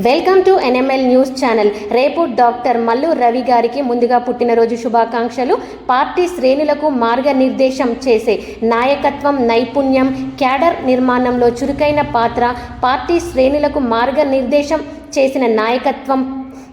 Welcome to NML news channel రేపు doctor Mallu Ravi గారికి ముందుగా పుట్టినరోజు శుభాకాంక్షలు. పార్టీ శ్రేణులకు మార్గనిర్దేశం చేసే నాయకత్వం నైపుణ్యం క్యాడర్ నిర్మాణంలో చురుకైన పాత్ర పార్టీ శ్రేణులకు మార్గనిర్దేశం చేసిన నాయకత్వం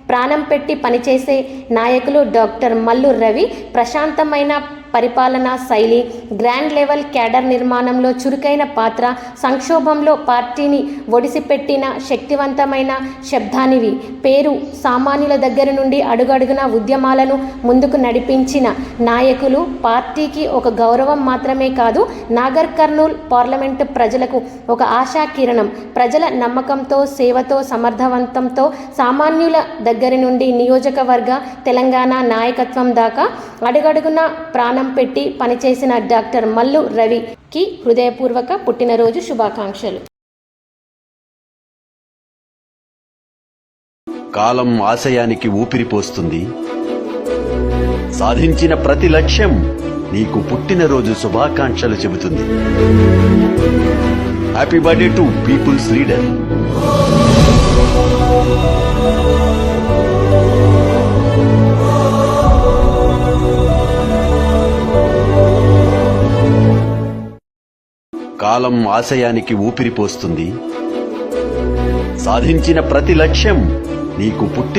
ప్రాణం పెట్టి పనిచేసే నాయకులు డాక్టర్ మల్లు రవి. ప్రశాంతమైన పరిపాలనా శైలి గ్రాండ్ లెవెల్ క్యాడర్ నిర్మాణంలో చురుకైన పాత్ర సంక్షోభంలో పార్టీని ఒడిసిపెట్టిన శక్తివంతమైన శబ్దానివి. పేరు సామాన్యుల దగ్గర నుండి అడుగడుగున ఉద్యమాలను ముందుకు నడిపించిన నాయకులు పార్టీకి ఒక గౌరవం మాత్రమే కాదు నాగర్ కర్నూల్ పార్లమెంటు ప్రజలకు ఒక ఆశా కిరణం. ప్రజల నమ్మకంతో సేవతో సమర్థవంతంతో సామాన్యుల దగ్గర నుండి నియోజకవర్గ తెలంగాణ నాయకత్వం దాకా అడుగడుగున ప్రాణ పెట్టి పనిచేసిన డాక్టర్ మల్లు రవికి హృదయపూర్వక పుట్టినరోజు శుభాకాంక్షలు. కాలం ఆశయానికి ఊపిరిపోస్తుంది. సాధించిన ప్రతి లక్ష్యం నీకు పుట్టినరోజు శుభాకాంక్షలు చెబుతుంది. Happy birthday to people's leader కాలం ఆశయానికి ఊపిరిపోస్తుంది సాధించిన ప్రతి లక్ష్యం నీకు పుట్టి